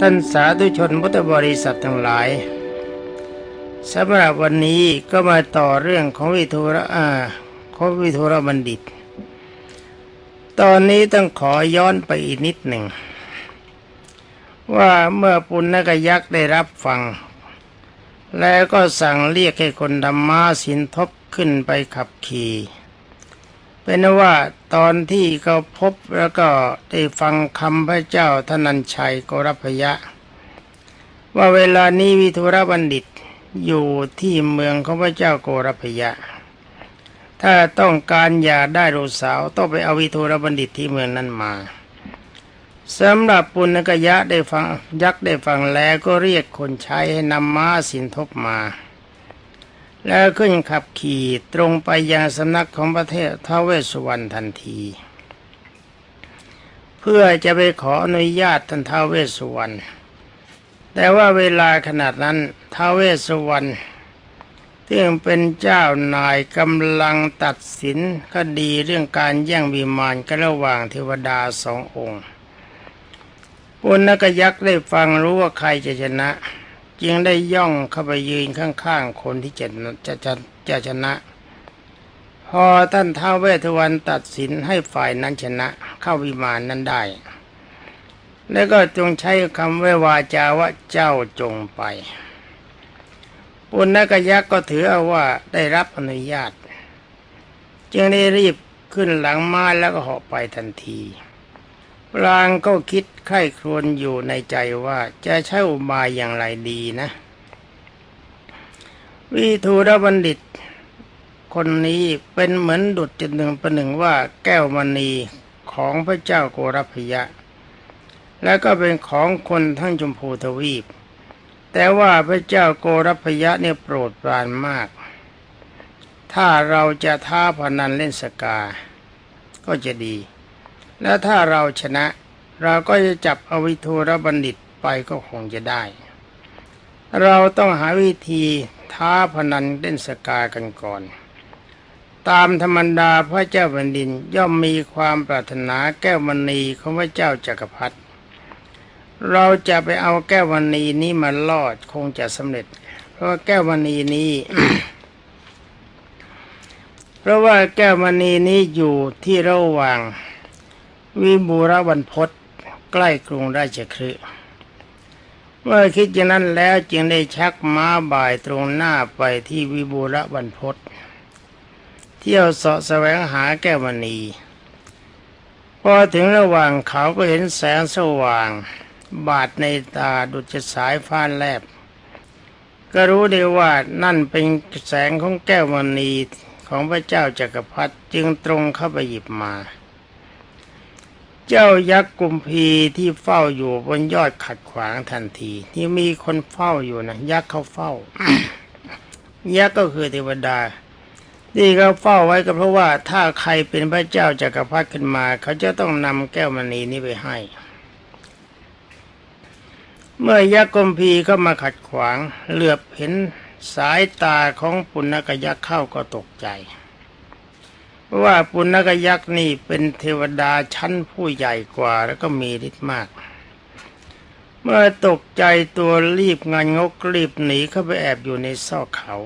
ท่านสาธุชนพุทธบริษัททั้งหลายสำหรับวันนี้ก็มาต่อเรื่องของวิทูระอาของวิทูระบัณฑิต ตอนนี้ต้องขอย้อนไปอีกนิดหนึ่ง ว่าเมื่อปุณณกยักษ์ได้รับฟัง แล้วก็สั่งเรียกให้คนธรรมาสินทบขึ้นไปขับขี่ เป็นว่าตอนที่เขาพบแล้วก็ได้ฟังคำพระเจ้าธนัญชัยโกรพยะ ว่าเวลานี้วิทุรบัณฑิตอยู่ที่เมืองของพระเจ้าโกรพยะ ถ้าต้องการอยากได้ลูกสาวต้องไปเอาวิทุรบัณฑิตที่เมืองนั้นมาสำหรับปุณกยะได้ฟังยักษ์ได้ฟังแล้วก็เรียกคนใช้ให้นำม้าสินทบมา แล้วขึ้นขับขี่ตรงไปยังสำนักของประเทศท้าวเวสสุวรรณทันที เพื่อจะไปขออนุญาตท่านท้าวเวสสุวรรณแต่ว่าเวลาขนาดนั้นท้าวเวสสุวรรณที่เป็นเจ้านายกำลังตัดสินคดีเรื่องการแย่งวิมานกันระหว่างเทวดาสององค์ปุณณกยักษ์ได้ฟังรู้ว่าใครจะชนะ จึงได้ย่องเข้าไปยืนข้างๆคนที่จะจะจะจะชนะ พอท่านท้าวเวทวันตัดสินให้ฝ่ายนั้นชนะ เข้าวิมานนั้นได้ แล้วก็จงใช้คำไว้วาจาว่าเจ้าจงไปปุณณกยักษ์ก็ถือเอาว่าได้รับอนุญาต จึงได้รีบขึ้นหลังม้าแล้วก็เหาะไปทันที รางก็คิดไข้ครวญอยู่ในใจว่าจะใช้อุบายอย่างไรดีนะ วิทูรบัณฑิต คนนี้เป็นเหมือนดุจจุดหนึ่งประหนึ่งว่าแก้วมณีของพระเจ้าโกรพยะ และก็เป็นของคนทั้งชมพูทวีป แต่ว่าพระเจ้าโกรพยะเนี่ยโปรดปรานมาก ถ้าเราจะท้าพนันเล่นสกา ก็จะดี และถ้าเราชนะ เราก็จะจับอวิทูรบัณฑิตไปก็คงจะได้ เราต้องหาวิธีท้าพนันเล่นสกากันก่อน ตามธรรมดาพระเจ้าแผ่นดินย่อมมีความปรารถนาแก้วมณีของพระเจ้าจักรพรรดิเราจะไปเอาแก้วมณีนี้มาลอดคงจะสำเร็จ เพราะว่าแก้วมณีนี้ เพราะว่าแก้วมณีนี้อยู่ที่ระหว่าง วิบูรวันพศใกล้กรุงราชคฤห์เมื่อคิดอย่างนั้นแล้วจึงได้ชักม้าบ่ายตรงหน้าไปที่วิบูรวันพศเที่ยวเสาะแสวงหาแก้วมณีพอถึงระหว่างเขาก็เห็นแสงสว่าง บาดในตาดุจสายฟ้านแลบ ก็รู้ได้ว่านั่นเป็นแสงของแก้วมณีของพระเจ้าจักรพรรดิจึงตรงเข้าไปหยิบมา เจ้ายักษ์กุมพีที่เฝ้าอยู่บนยอดขัดขวางทันที ที่มีคนเฝ้าอยู่นะยักษ์เขาเฝ้า ยักษ์ก็คือเทวดาที่เขาเฝ้าไว้ก็เพราะว่า ถ้าใครเป็นพระเจ้าจักรพรรดิขึ้นมา เขาจะต้องนำแก้วมณีนี้ไปให้ เมื่อยักษ์กุมพีเข้ามาขัดขวางเหลือบเห็นสายตาของปุณณกยักษ์เข้าก็ตกใจ ว่าปุณณกยักษ์นี่เป็นเทวดาชั้นผู้ใหญ่กว่าแล้วก็มีฤทธิ์มาก เมื่อตกใจตัวรีบงานงกรีบหนีเข้าไปแอบอยู่ในซอกเขา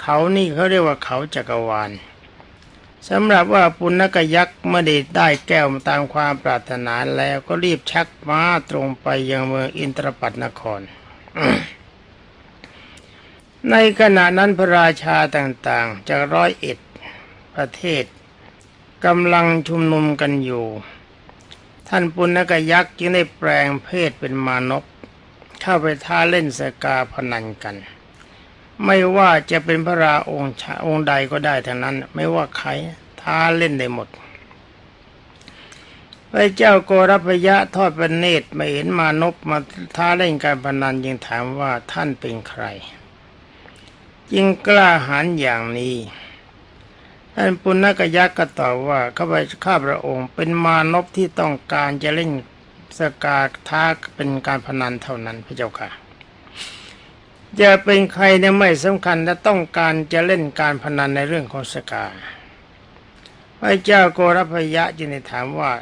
เขานี่เขาเรียกว่าเขาจักรวาลสำหรับว่าปุณณกยักษ์เมื่อได้ได้แก้วตามความปรารถนาแล้วก็รีบชักม้าตรงไปยังเมืองอินทรปัตนคร ในขณะนั้นพระราชาต่างๆจากร้อยเอ็ด ประเทศกำลังชุมนุมกันอยู่ ท่านปุณณกยักษ์จึงได้แปลงเพศเป็นมานพเข้าไปท้าเล่นสกาพนันกัน ไม่ว่าจะเป็นพระราองค์ชาองค์ใดก็ได้ทั้งนั้น ไม่ว่าใครท้าเล่นได้หมดพระเจ้าโกรพยะทอดพระเนตรมาเห็นมานพมาท้าเล่นการพนันยังถามว่าท่านเป็นใคร จึงกล้าหาญอย่างนี้ ท่านปุณณกยักษ์ก็ตอบว่าข้าพข้าพระองค์เป็นมานพที่ต้องการจะเล่นสกาท้าเป็นการพนันเท่านั้นพระเจ้าค่ะ จะเป็นใครเนี่ยไม่สำคัญแต่ต้องการจะเล่นการพนันในเรื่องของสกาพระเจ้าโกรพยะจึงได้ถามว่า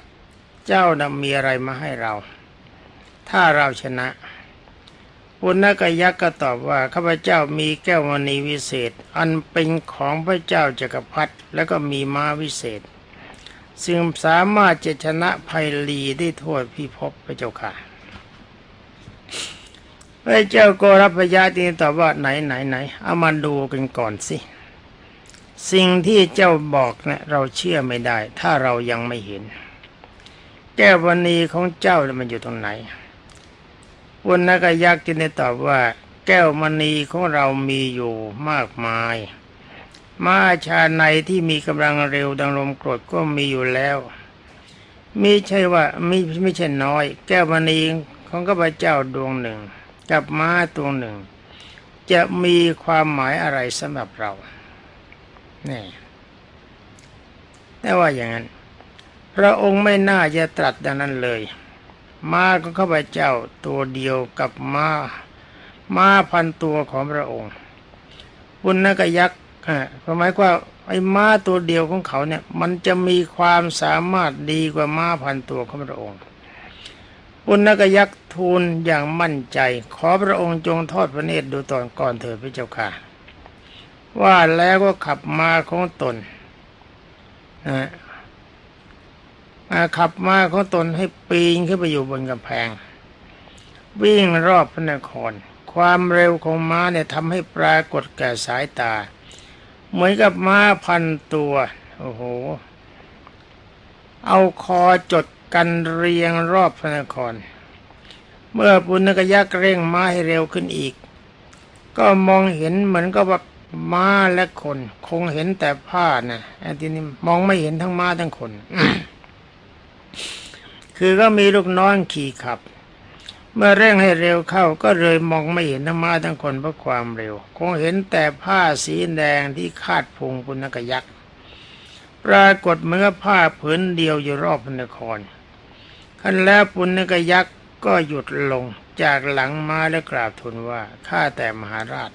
เจ้านะมีอะไรมาให้เรา ถ้าเราชนะ ปุณณกยักษ์ก็ตอบว่าข้าพเจ้ามีแก้วมณีวิเศษ อันเป็นของพระเจ้าจักรพรรดิแล้วก็มีม้าวิเศษ ซึ่งสามารถจะชนะภัยลีได้ทั่วพิภพพระเจ้าค่ะพระเจ้าโกรพยาตีตอบว่าไหนไหนไหนเอามาดูกันก่อนสิ สิ่งที่เจ้าบอกเนะี่ยเราเชื่อไม่ได้ ถ้าเรายังไม่เห็น แก้ววณีของเจ้ามันอยู่ตรงไหน ปุณณกยักษ์จึงได้ตอบว่า แก้วมณีของเรามีอยู่มากมาย มาชาในที่มีกำลังเร็วดังลมกรดก็มีอยู่แล้วมิใช่ว่าไม่ไม่ใช่น้อย แก้วมณีของข้าพเจ้าดวงหนึ่ง กับม้าตัวหนึ่ง จะมีความหมายอะไรสำหรับเรานี่แต่ว่าอย่างนั้น พระองค์ไม่น่าจะตรัสดังนั้นเลย ม้าของข้าพเจ้าตัวเดียวกับม้า ม้าพันตัวของพระองค์ปุณณกยักษ์หมายว่าไอ้ม้าตัวเดียวของเขาเนี่ยมันจะมีความสามารถดีกว่าม้าพันตัวของพระองค์ปุณณกยักษ์ทูลอย่างมั่นใจ ขอพระองค์จงทอดพระเนตรดูตอนก่อนเถิดพระเจ้าค่ะ ว่าแล้วก็ขับมาของตนนะ ขับม้าของตนให้ปีนขึ้นไปอยู่บนกำแพง วิ่งรอบพระนคร ความเร็วของม้าเนี่ยทำให้ปรากฏแก่สายตา เหมือนกับม้าพันตัว โอ้โห เอาคอจดกันเรียงรอบพระนคร เมื่อปุณกยักษ์เร่งม้าให้เร็วขึ้นอีก ก็มองเห็นเหมือนกับว่าม้าและคน คงเห็นแต่ผ้านะไอ้ทีนี้มองไม่เห็นทั้งม้าทั้งคน คือก็มีลูกน้องขี่ขับ เมื่อเร่งให้เร็วเข้าก็เลยมองไม่เห็นทั้งมาทั้งคนเพราะความเร็ว คงเห็นแต่ผ้าสีแดงที่คาดพุงปุณกยักษ์ปรากฏเมื่อผ้าผืนเดียวอยู่รอบพนครขั้นแล้วปุณกยักษ์ก็หยุดลงจากหลังมาและกราบทูลว่าข้าแต่มหาราช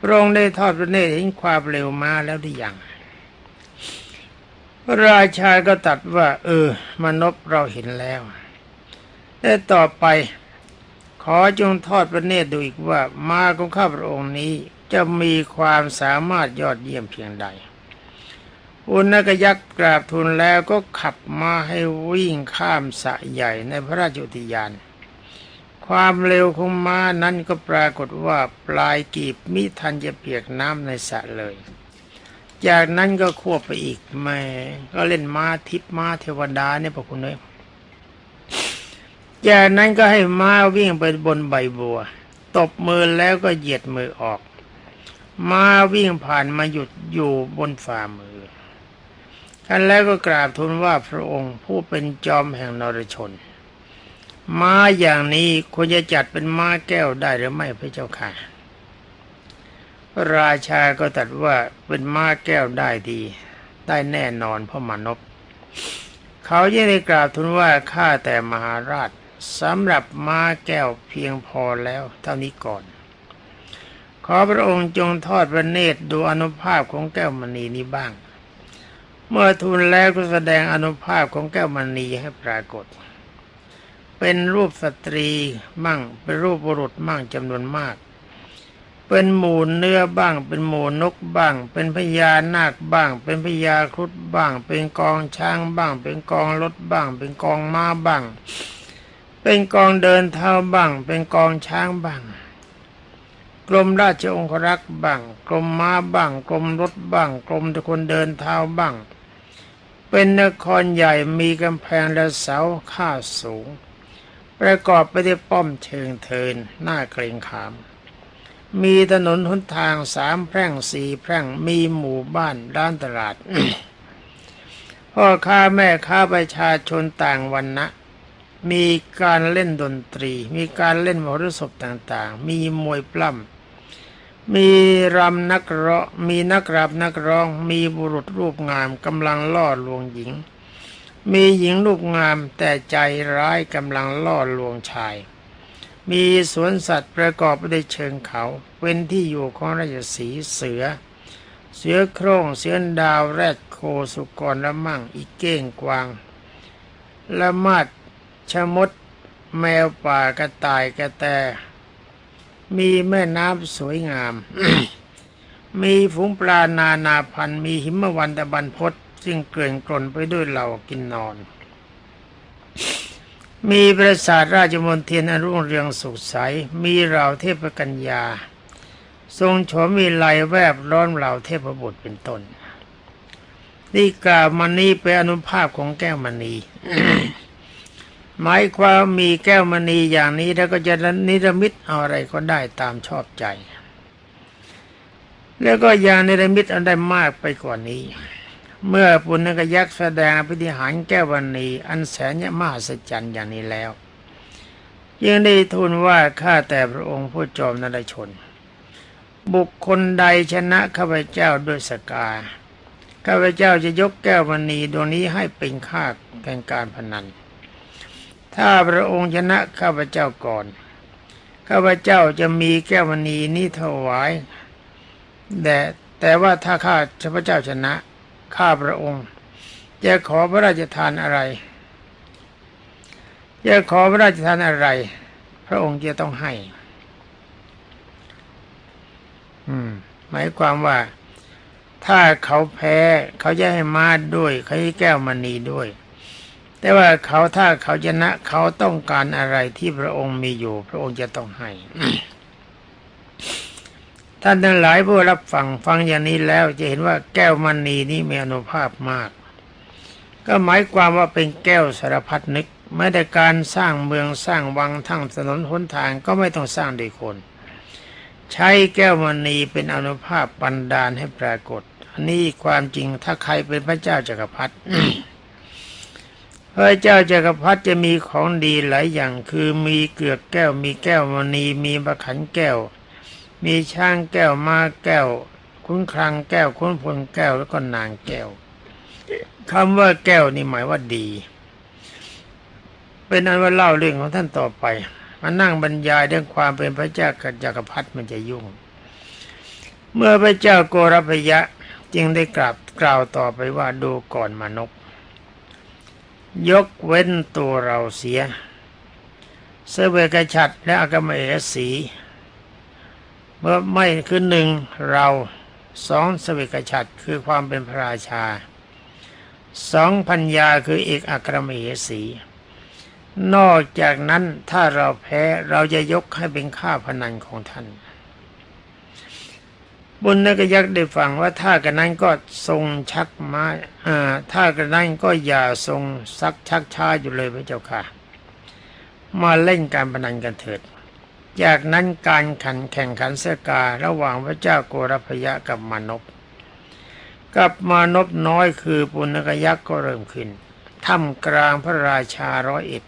พระองค์ได้ทอดพระเนตรเห็นความเร็วมาแล้วหรือยัง พระราชาก็ตัดว่า เออ มนบเราเห็นแล้วแต่ต่อไป ขอจงทอดพระเนตรดูอีกว่า มาของข้าพระองค์นี้จะมีความสามารถยอดเยี่ยมเพียงใด อุณกยักษ์กราบทูลแล้วก็ขับมาให้วิ่งข้ามสะใหญ่ในพระราชอุทยาน ความเร็วของม้านั้นก็ปรากฏว่าปลายกีบมิทันจะเปียกน้ำในสระเลย จากนั้นก็ควบไปอีกแม่ก็เล่นม้าทิพม้าเทวดาเนี่ยพวกคุณเลยจากนั้นก็ให้ม้าวิ่งไปบนใบบัว ตบมือแล้วก็เหยียดมือออก ม้าวิ่งผ่านมาหยุดอยู่บนฝ่ามือกันแล้วก็กราบทูลว่าพระองค์ผู้เป็นจอมแห่งนรชน ม้าอย่างนี้ควรจะจัดเป็นม้าแก้วได้หรือไม่พระเจ้าค่ะ ราชาก็ตัดว่าเป็นม้าแก้วได้ดี ได้แน่นอนพราะมานพเขายังได้กราบทูลว่าข้าแต่มหาราชสำหรับม้าแก้วเพียงพอแล้วเท่านี้ก่อน ขอพระองค์จงทอดพระเนตรดูอนุภาพของแก้วมณีนี้บ้าง เมื่อทูลแล้วก็แสดงอนุภาพของแก้วมณีให้ปรากฏ เป็นรูปสตรีมั่งเป็นรูปบุรุษมั่งจำนวนมาก เป็นหมูเนื้อบ้าง เป็นหมูนกบ้าง เป็นพญานาคบ้าง เป็นพญาครุฑบ้าง เป็นกองช้างบ้าง เป็นกองรถบ้าง เป็นกองม้าบ้าง เป็นกองเดินเท้าบ้าง เป็นกองช้างบ้างกรมราชองครักษ์บ้างกรมม้าบ้างกรมรถบ้างกรมทุกคนเดินเท้าบ้าง เป็นนครใหญ่มีกำแพงและเสาข้าสูง ประกอบไปด้วยป้อมเชิงเทินหน้าเกรงขาม มีถนนหนทางสามแพร่งสี่แพร่งมีหมู่บ้านร้านตลาด พ่อค้าแม่ค้าประชาชนต่างวันนะมีการเล่นดนตรี มีการเล่นมรสพต่างๆ มีมวยปล้ำมีรำนักร้องมีนักราบนักร้อง มีบุรุษรูปงามกำลังล่อลวงหญิง มีหญิงรูปงามแต่ใจร้ายกำลังล่อลวงชาย มีสวนสัตว์ประกอบไปด้วยเชิงเขา เป็นที่อยู่ของราชสีเสือ เสือโคร่งเสือดาวแรดโคสุกรละมั่งอีกเก้งกวาง ละมาดชมด แมวป่ากระต่ายกระแต มีแม่น้ำสวยงาม มีฝูงปลานานาพันธุ์มีหิมะวันตะบันพศซึ่งเกลื่อนกลนไปด้วยเหล่ากินนอน มีปราสาทราชมนเทียนอรุ่งเรืองสุขใส มีเหล่าเทพกัญญา ทรงโฉมมีไลยแวบร้อนเหล่าเทพบุตรเป็นต้นนี่กล่าวมานี้เป็นอนุภาพของแก้วมณีหมายความมีแก้วมณีอย่างนี้แล้วก็จะนิรมิตเอาอะไรก็ได้ตามชอบใจ แล้วก็ยังนิรมิตเอาได้มากไปกว่านี้ เมื่อปุณณกยักษ์แสดงอภิธิหารแก้วมณีอันแสนยมหัศจรรย์อย่างนี้แล้วยังได้ทูลว่าข้าแต่พระองค์ผู้จอมนรชน บุคคลใดชนะข้าพเจ้าด้วยสกาข้าพเจ้าจะยกแก้วมณีดวงนี้ให้เป็นค่าแก่การพนัน ถ้าพระองค์ชนะข้าพเจ้าก่อน ข้าพเจ้าจะมีแก้วมณีนี้ถวายแต่แต่ว่าถ้าข้าพระเจ้าชนะ ข้าพระองค์จะขอพระราชทานอะไรจะขอพระราชทานอะไร พระองค์จะต้องให้ อืม หมายความว่า ถ้าเขาแพ้ เขาจะให้มาดด้วย เขาให้แก้วมณีด้วย แต่ว่าเขาถ้าเขาชนะ เขาต้องการอะไรที่พระองค์มีอยู่ พระองค์จะต้องให้ ท่านทั้งหลายผู้รับฟังฟังอย่างนี้แล้วจะเห็นว่าแก้วมณีนี้มีอนุภาพมาก ก็หมายความว่าเป็นแก้วสารพัดนึกแม้แต่การสร้างเมืองสร้างวังทั้งถนนหนทางก็ไม่ต้องสร้างด้วยคน ใช้แก้วมณีเป็นอนุภาพบันดาลให้ปรากฏอันนี้ความจริงถ้าใครเป็นพระเจ้าจักรพรรดิพระเจ้าจักรพรรดิจะมีของดีหลายอย่าง คือมีเกลือกแก้วมีแก้วมณีมีประขันแก้ว มีช้างแก้วมาแก้ว คุ้นคลังแก้วคุ้นพลแก้วแล้วก็นางแก้วคำว่าแก้วนี่หมายว่าดี เป็นอันว่าเล่าเรื่องของท่านต่อไปมานั่งบรรยายเรื่องความเป็นพระเจ้าจักรพรรดิมันจะยุ่ง เมื่อพระเจ้าโกรพยะจึงได้กราบกล่าวต่อไปว่าดูก่อนมานกยกเว้นตัวเราเสีย เสเวกฉัตรและอากมเอสี เมื่อไม่คือหนึ่งเราสองสเวกฉัตรคือความเป็นพระราชาสองพัญญาคือเอกอัครมเหสี นอกจากนั้นถ้าเราแพ้เราจะยกให้เป็นข้าพนันของท่านบุญนักยักษ์ได้ฟังว่าถ้ากันนั้นก็ทรงชักมาอ่าถ้ากันนั้นก็อย่าทรงซักชักช้าอยู่เลยพระเจ้าค่ะ มาเล่นการพนันกันเถิด จากนั้นการขันแข่งขันเสการะหว่างพระเจ้าโกรพยะกับมานพกับมานพน้อยคือปุณกยักษ์ก็เริ่มขึ้นท่ามกลางพระราชาร้อยเอ็ด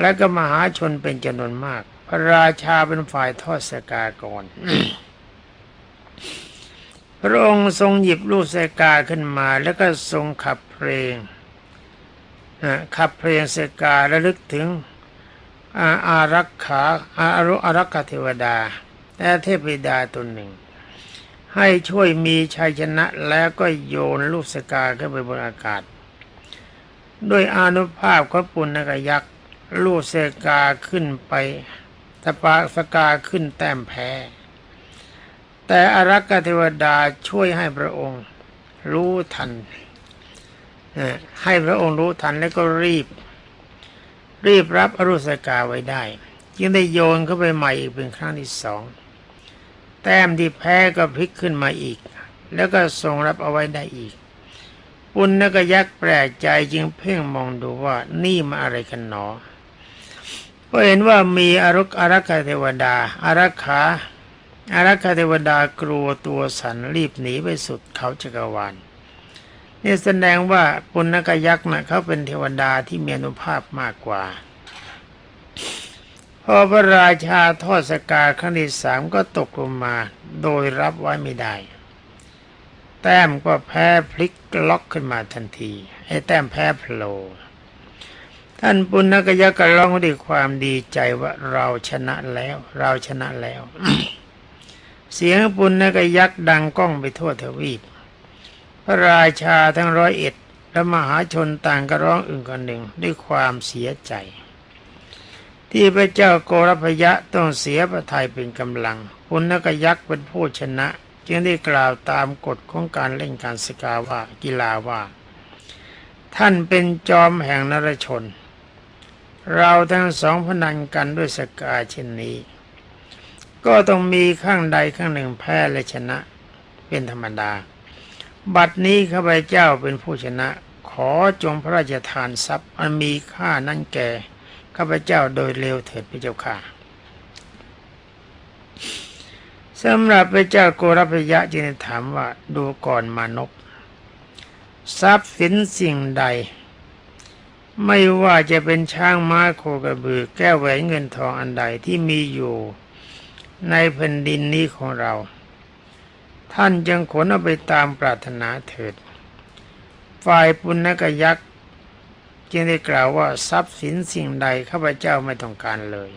และก็มหาชนเป็นจำนวนมาก พระราชาเป็นฝ่ายทอดสกาก่อนพระองค์ทรงหยิบลูกสกาขึ้นมา แล้วก็ทรงขับเพลงขับเพลงสการะลึกถึง อาอารักขาอารุอารักขาเทวดาและเทพบิดาตนหนึ่ง ให้ช่วยมีชัยชนะแล้วก็โยนลูกสกาขึ้นไปบนอากาศ ด้วยอนุภาพของปุณณกยักษ์ลูกสกาขึ้นไปตะปาสกาขึ้นแต้มแพ้ แต่อารักษเทวดาช่วยให้พระองค์รู้ทันให้พระองค์รู้ทันแล้วก็รีบ รีบรับอรุสกาไว้ได้จึงได้โยนเข้าไปใหม่อีกเป็นครั้งที่สอง แต้มที่แพ้ก็พลิกขึ้นมาอีก แล้วก็ทรงรับเอาไว้ได้อีก ปุณณกยักษ์แปลกใจจึงเพ่งมองดูว่านี่มาอะไรกันหนอเพราะเห็นว่ามีอารุกอารักขาเทวดาอารักขาอารักขาเทวดากลัวตัวสันรีบหนีไปสุดเขาจักรวาล นี่แสดงว่าปุณณกยักษ์นะ่ะเขาเป็นเทวดาที่มีอนุภาพมากกว่า พอพระราชาทอดสกาครั้งที่สามก็ตกลงมาโดยรับไว้ไม่ได้ แต้มก็แพ้พลิกล็อกขึ้นมาทันที ไอ้แต้มแพ้โผล่ท่านปุณณกยักษ์ก็ร้องด้วยความดีใจว่าเราชนะแล้ว เราชนะแล้ว เสียงปุณณกยักษ์ดังก้องไปทั่วทวีป พระราชาทั้งร้อยเอ็ดและมหาชนต่างก็ร้องอึ่งกันหนึ่งด้วยความเสียใจ ที่พระเจ้าโกรพยะต้องเสียพระทัยเป็นกำลังปุณกยักษ์เป็นผู้ชนะ จึงได้กล่าวตามกฎของการเล่นการสกาว่ากีฬาว่า ท่านเป็นจอมแห่งนรชน เราทั้งสองพนันกันด้วยสกาเช่นนี้ ก็ต้องมีข้างใดข้างหนึ่งแพ้และชนะเป็นธรรมดา บัดนี้ข้าพเจ้าเป็นผู้ชนะ ขอจงพระราชทานทรัพย์อันมีค่านั่นแก่ข้าพเจ้าโดยเร็วเถิดพระเจ้าค่ะสำหรับพระเจ้าโกรพยะจึงถามว่าดูก่อนมานพทรัพย์สินสิ่งใด ไม่ว่าจะเป็นช้างม้าโคกระบือ แก้วแหวนเงินทองอันใดที่มีอยู่ในแผ่นดินนี้ของเรา ท่านจึงขนเอาไปตามปรารถนาเถิด ฝ่ายปุณณกยักษ์จึงได้กล่าวว่าทรัพย์สินสิ่งใดข้าพเจ้าไม่ต้องการเลย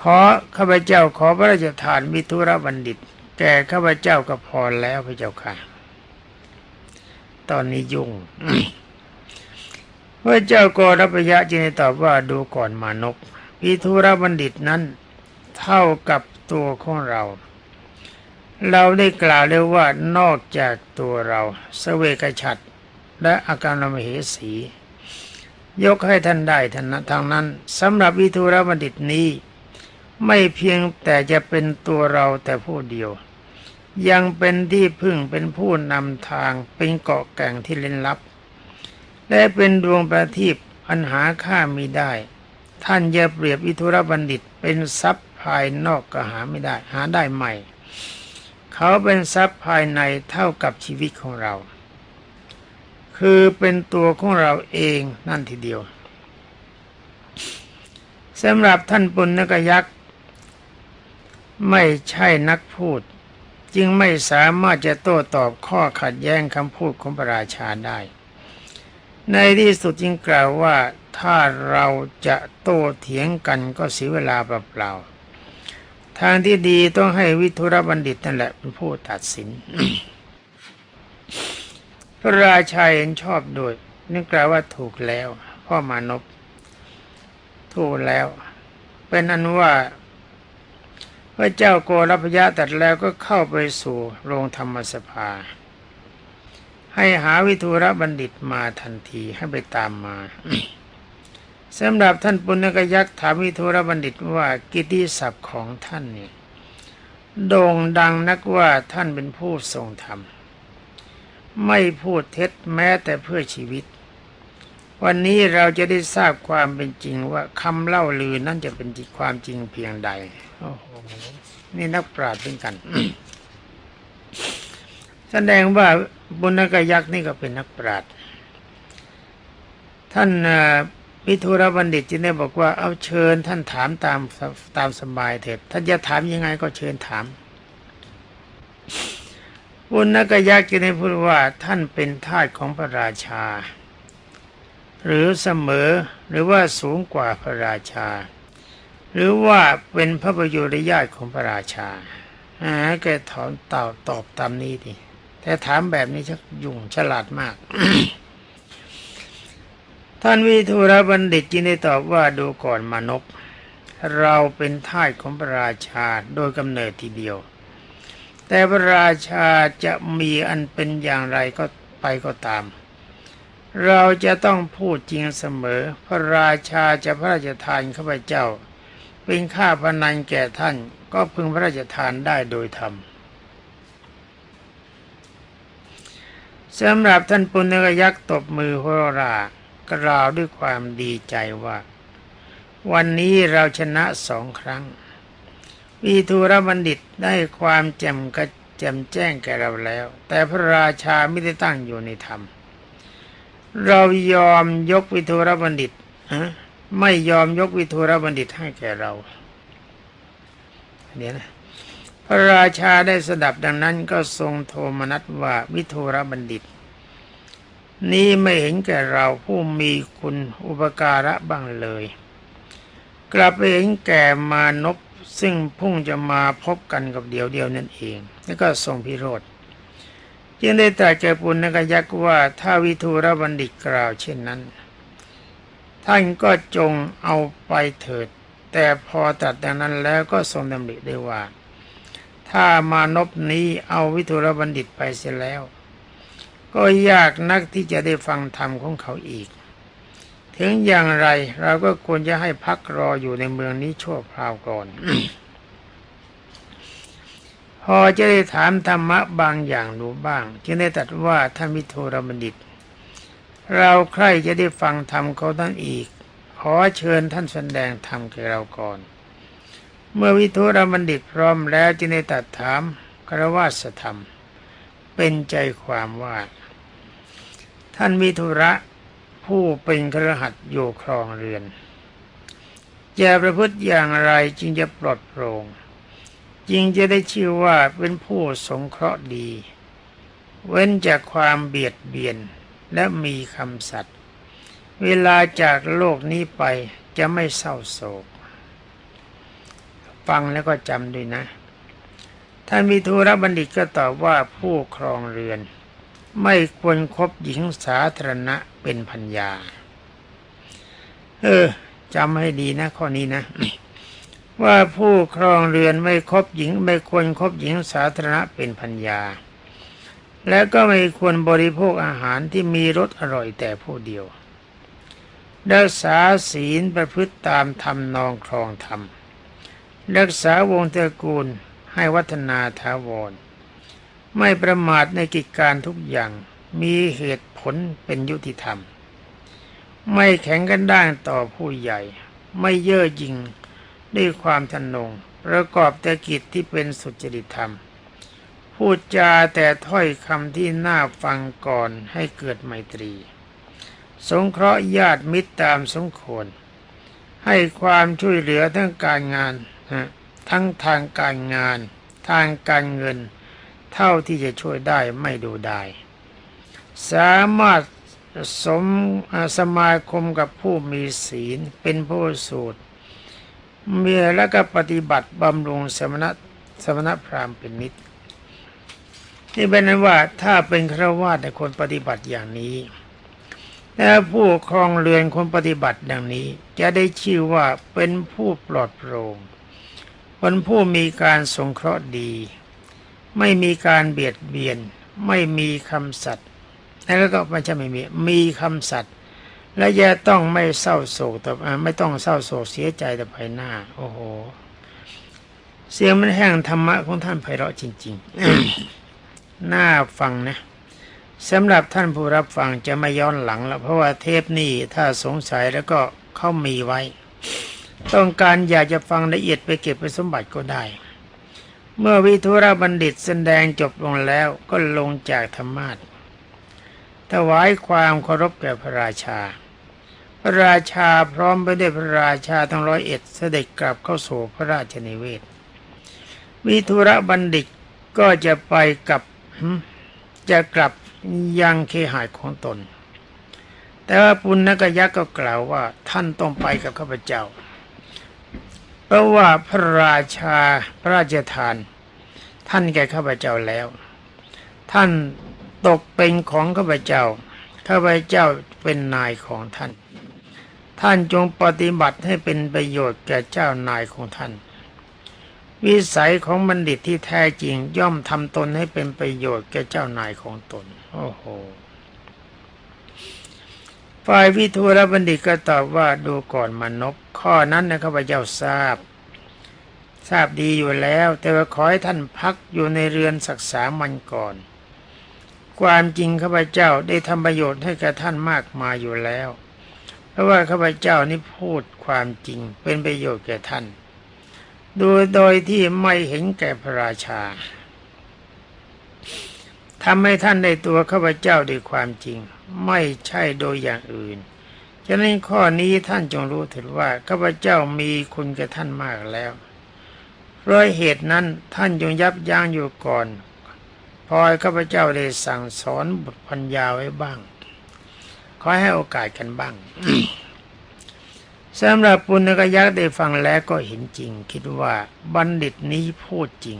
ขอข้าพเจ้าขอพระราชทานมิธุระบัณฑิต แก่ข้าพเจ้าก็พอแล้วพระเจ้าค่ะ ตอนนี้ยุ่งพระเจ้าโกรพยะจึงได้ตอบว่าดูก่อนมานพมิธุระบัณฑิตนั้นเท่ากับตัวของเรา เราได้กล่าวแล้วว่านอกจากตัวเราสเวกฉัตรและอาการมเหสี ยกให้ท่านได้ท่านทางนั้นสำหรับวิทูรบัณฑิตนี้ ไม่เพียงแต่จะเป็นตัวเราแต่ผู้เดียว ยังเป็นที่พึ่งเป็นผู้นำทางเป็นเกาะแก่งที่เล่นลับ และเป็นดวงประทีปอันหาค่ามีได้ ท่านอย่าเปรียบวิทุรบัณฑิตเป็นทรัพย์ภายนอกก็หาไม่ได้ หาได้ใหม่ เขาเป็นทรัพย์ภายในเท่ากับชีวิตของเรา คือเป็นตัวของเราเองนั่นทีเดียวสำหรับท่านปุณณกยักษ์ไม่ใช่นักพูด จึงไม่สามารถจะโต้ตอบข้อขัดแย้งคำพูดของพระราชาได้ ในที่สุดจึงกล่าวว่าถ้าเราจะโต้เถียงกันก็เสียเวลาเปล่าๆ ทางที่ดีต้องให้วิทุรบัณฑิตนั่นแหละเป็นผู้ตัดสิน พระราชาเห็นชอบโดยนึกกล่าวว่าถูกแล้ว พ่อมานพถูกแล้ว เป็นอันว่าพระเจ้าโกรพยะตัดแล้วก็เข้าไปสู่โรงธรรมสภา ให้หาวิทุรบัณฑิตมาทันทีให้ไปตามมา สำหรับท่านปุณกยักษ์ถามวิทุรบัณฑิตว่ากิตติศัพท์ของท่านเนี่ยโด่งดังนักว่าท่านเป็นผู้ทรงธรรม ไม่พูดเท็จแม้แต่เพื่อชีวิต วันนี้เราจะได้ทราบความเป็นจริงว่าคำเล่าลือนั่นจะเป็นความจริงเพียงใดโอ้โหนี่นักปราชญ์เป็นกัน แสดงว่าบุญกยักษ์นี่ก็เป็นนักปราชญ์ท่าน พิทุรบัณฑิตจึงได้บอกว่าเอาเชิญท่านถามตามตามสบายเถิดท่านจะถามยังไงก็เชิญถามบุญกยักษ์จึงได้พูดว่าท่านเป็นทาสของพระราชา หรือเสมอหรือว่าสูงกว่าพระราชา หรือว่าเป็นพระประยชน์ญาติของพระราชาอ่าแกถอนตอบตอบตามนี้ดิแต่ถามแบบนี้ชักยุ่งฉลาดมาก ท่านวิทูระบัณฑิตจึงได้ตอบว่าดูก่อนมานพเราเป็นทาสของพระราชาโดยกำเนิดทีเดียว แต่พระราชาจะมีอันเป็นอย่างไรก็ไปก็ตาม เราจะต้องพูดจริงเสมอ พระราชาจะพระราชทานข้าพเจ้า เป็นข้าพนันแก่ท่านก็พึงพระราชทานได้โดยธรรมสำหรับท่านปุณกยักษ์ตบมือหัวรา กล่าวด้วยความดีใจว่า วันนี้เราชนะสองครั้ง วีทูรบัณฑิตได้ความแจ่มกระแจ่มแจ้งแก่เราแล้ว แต่พระราชาไม่ได้ตั้งอยู่ในธรรม เรายอมยกวิทูรบัณฑิตไม่ยอมยกวิทูรบัณฑิตให้แก่เราเดี๋ยวนะพระราชาได้สดับดังนั้นก็ทรงโทมนัสว่าวิทูรบัณฑิต นี้ไม่เห็นแก่เราผู้มีคุณอุปการะบ้างเลย กลับไปเห็นแก่มานพซึ่งพุ่งจะมาพบกันกับเดียวเดียวนั่นเอง แล้วก็ทรงพิโรธจึงได้ตรัสแก่ปุณณกยักษ์ว่าถ้าวิทูรบัณฑิตกล่าวเช่นนั้น ท่านก็จงเอาไปเถิด แต่พอตัดดังนั้นแล้วก็ทรงดำริได้ว่า ถ้ามานพนี้เอาวิทุรบัณฑิตไปเสียแล้ว ก็ยากนักที่จะได้ฟังธรรมของเขาอีก ถึงอย่างไรเราก็ควรจะให้พักรออยู่ในเมืองนี้ชั่วคราวก่อน พอจะได้ถามธรรมะบางอย่างดูบ้าง จึงได้ตรัสว่าท่านวิโทรบัณฑิตเราใครจะได้ฟังธรรมเขาท่านอีก ขอเชิญท่านแสดงธรรมแก่เราก่อน เมื่อวิโทรบัณฑิตพร้อมแล้วจึงได้ตรัสถามกรวาสธรรม เป็นใจความว่า ท่านวิทุระผู้เป็นครหัสอยู่ครองเรือนจะประพฤติอย่างไรจึงจะปลอดโปร่งจึงจะได้ชื่อว่าเป็นผู้สงเคราะห์ดี เว้นจากความเบียดเบียนและมีคำสัตย์เวลาจากโลกนี้ไปจะไม่เศร้าโศก ฟังแล้วก็จำด้วยนะ ท่านมีธุระบัณฑิตก็ตอบว่าผู้ครองเรือน ไม่ควรครบหญิงสาธารณะเป็นพัญญา เออจำให้ดีนะข้อนี้นะ ว่าผู้ครองเรือนไม่คบหญิง ไม่ควรคบหญิงสาธารณะเป็นพัญญา และก็ไม่ควรบริโภคอาหารที่มีรสอร่อยแต่ผู้เดียวรักษาศีลประพฤติตามธรรมนองครองธรรม รักษาวงตระกูลให้วัฒนาถาวร ไม่ประมาทในกิจการทุกอย่างมีเหตุผลเป็นยุติธรรม ไม่แข็งกันด้านต่อผู้ใหญ่ ไม่เย่อหยิ่งด้วยความทนง ประกอบแต่กิจที่เป็นสุจริตธรรม พูดจาแต่ถ้อยคำที่น่าฟังก่อนให้เกิดไมตรี สงเคราะห์ญาติมิตรตามสมควร ให้ความช่วยเหลือทั้งการงาน ทั้งทางการงาน ทางการเงิน เท่าที่จะช่วยได้ไม่ดูได้สามารถสมสมาคมกับผู้มีศีลเป็นผู้สูตรเมียแล้วก็ปฏิบัติบำรุงสมณะสมณะพราหมณ์เป็นนิดนี่เป็นนั้นว่าถ้าเป็นครวาสในคนปฏิบัติอย่างนี้และผู้ครองเรือนคนปฏิบัติดังนี้ จะได้ชื่อว่าเป็นผู้ปลอดโปร่งเป็นผู้มีการสงเคราะห์ดี ไม่มีการเบียดเบียน ไม่มีคำสัตย์แล้วก็ไม่ใช่ไม่มีมีคำสัตย์และแย่ต้องไม่เศร้าโศกต่อไม่ต้องเศร้าโศกเสียใจต่อภายหน้า โอ้โห เสียงมันแห้งธรรมะของท่านไพเราะจริงๆน่าฟังนะสำหรับท่านผู้รับฟังจะไม่ย้อนหลังแล้วเพราะว่าเทปนี้ถ้าสงสัยแล้วก็เข้ามีไว้ ต้องการอยากจะฟังละเอียดไปเก็บไปสมบัติก็ได้ เมื่อวิทุระบัณฑิตแสดงจบลงแล้วก็ลงจากธรรมาทถวายความเคารพแก่พระราชา พระราชาพร้อมไปด้วยพระราชาทั้งร้อยเอ็ดเสด็จกลับเข้าสู่พระราชนิเวศ วิทุระบัณฑิตก็จะไปกับจะกลับยังเคหายของตน แต่ว่าปุณณกยักษ์ก็กล่าวว่าท่านต้องไปกับข้าพเจ้า เพราะว่าพระราชาพระราชทาน ท่านแก่ข้าพเจ้าแล้ว ท่านตกเป็นของข้าพเจ้าข้าพเจ้าเป็นนายของท่าน ท่านจงปฏิบัติให้เป็นประโยชน์แก่เจ้านายของท่าน วิสัยของบัณฑิตที่แท้จริงย่อมทำตนให้เป็นประโยชน์แก่เจ้านายของตน โอ้โห ฝ่ายวิทูรบัณฑิตก็ตอบว่าดูก่อนมนบข้อนั้นนะข้าพเจ้าทราบ ทราบดีอยู่แล้ว แต่ว่าขอให้ท่านพักอยู่ในเรือนศักษามันก่อน ความจริงข้าพเจ้าได้ทำประโยชน์ให้แก่ท่านมากมายอยู่แล้ว เพราะว่าข้าพเจ้านี่พูดความจริงเป็นประโยชน์แก่ท่านดยโดยที่ไม่เห็นแก่พระราชาทำให้ท่านได้ตัวข้าพเจ้าด้วยความจริง ไม่ใช่โดยอย่างอื่นฉะนั้นข้อนี้ท่านจงรู้ถิดว่าข้าพเจ้ามีคุณแก่ท่านมากแล้วเพราะเหตุนั้นท่านจงยับยั้งอยู่ก่อนพอข้าพเจ้าได้สั่งสอนบทพัญญาไว้บ้าง ขอให้โอกาสกันบ้างสำหรับปุณกยักษ์ได้ฟังแล้วก็เห็นจริง คิดว่าบัณฑิตนี้พูดจริง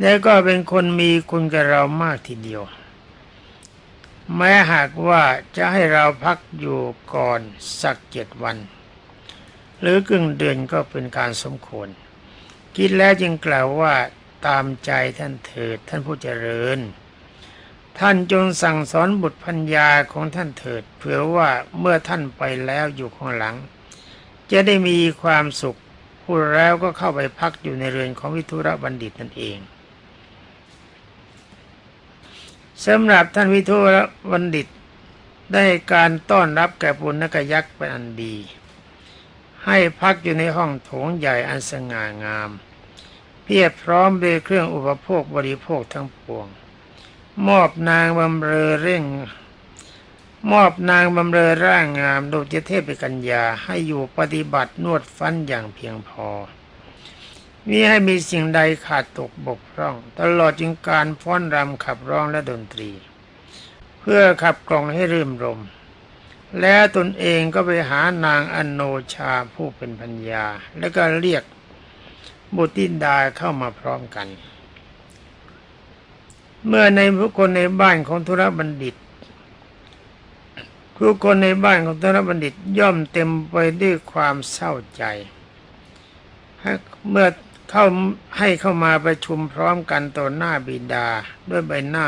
แล้วก็เป็นคนมีคุณกับเรามากทีเดียว แม้หากว่าจะให้เราพักอยู่ก่อนสักเจ็ดวัน หรือกึ่งเดือนก็เป็นการสมควร คิดแล้วจึงกล่าวว่าตามใจท่านเถิดท่านผู้เจริญ ท่านจงสั่งสอนบุตรพัญญาของท่านเถิดเผื่อว่าเมื่อท่านไปแล้วอยู่ข้างหลัง จะได้มีความสุขพูดแล้วก็เข้าไปพักอยู่ในเรือนของวิทุระบัณฑิตนั่นเอง สำหรับท่านวิทุระบัณฑิตได้การต้อนรับแก่ปุณณกยักษ์เป็นอันดี ให้พักอยู่ในห้องโถงใหญ่อันสง่างาม เพียบพร้อมด้วยเครื่องอุปโภคบริโภคทั้งปวง มอบนางบำเรอเร่ง มอบนางบำเรอร่างงามดยเจเทพปกัญญาให้อยู่ปฏิบัตินวดฟันอย่างเพียงพอ มิให้มีสิ่งใดขาดตกบกพร่อง ตลอดจึงการฟ้อนรำขับร้องและดนตรี เพื่อขับกล่อมให้รื่มรม และตนเองก็ไปหานางอนโนชาผู้เป็นพัญญา แล้วก็เรียกบุตรธิดาเข้ามาพร้อมกัน เมื่อในผู้คนในบ้านของธุรบัณฑิตผู้คนในบ้านของธุรบัณฑิตย่อมเต็มไปด้วยความเศร้าใจเมื่อ เข้าให้เข้ามาประชุมพร้อมกันต่อหน้าบิดาด้วยใบหน้า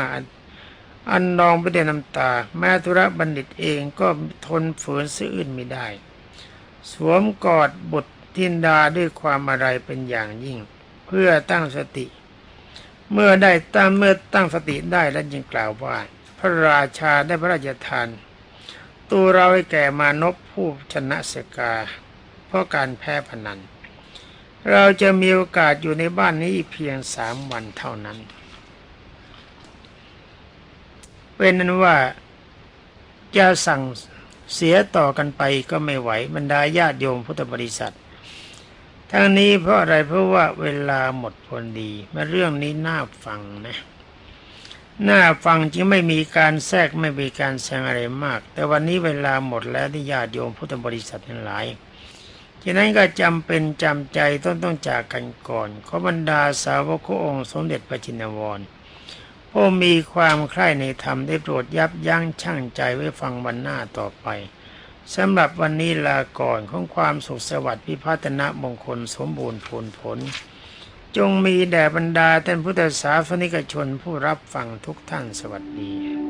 อันนองไปด้วยน้ำตา แม้ธุระบัณฑิตเองก็ทนฝืนซื่อื่นไม่ได้ สวมกอดบุตรทินดาด้วยความอะไรเป็นอย่างยิ่ง เพื่อตั้งสติ เมื่อได้ตั้งเมื่อตั้งสติได้แล้วจึงกล่าวว่า พระราชาได้พระราชทาน ตัวเราให้แก่มานพผู้ชนะสกา เพราะการแพ้พนัน เราจะมีโอกาสอยู่ในบ้านนี้เพียงสามวันเท่านั้นเป็นนั้นว่าจะสั่งเสียต่อกันไปก็ไม่ไหวบรรดาญาติโยมพุทธบริษัท ทั้งนี้เพราะอะไรเพราะว่าเวลาหมดพอดีมาเรื่องนี้น่าฟังนะน่าฟังจึงไม่มีการแทรกไม่มีการแซงอะไรมาก แต่วันนี้เวลาหมดแล้วที่ญาติโยมพุทธบริษัททั้งหลาย ฉะนั้นก็จำเป็นจำใจต้องต้องจากกันก่อนขอบรรดาสาวกององค์สมเด็จพระจินวรผู้มีความใคร่ในธรรมได้โปรดยับยั้งชั่งใจไว้ฟังวันหน้าต่อไปสำหรับวันนี้ลาก่อนของความสุขสวัสดิ์พิพัฒนมงคลสมบูรณ์ผลผล จงมีแด่บรรดาท่านพุทธศาสนิกชนผู้รับฟังทุกท่านสวัสดี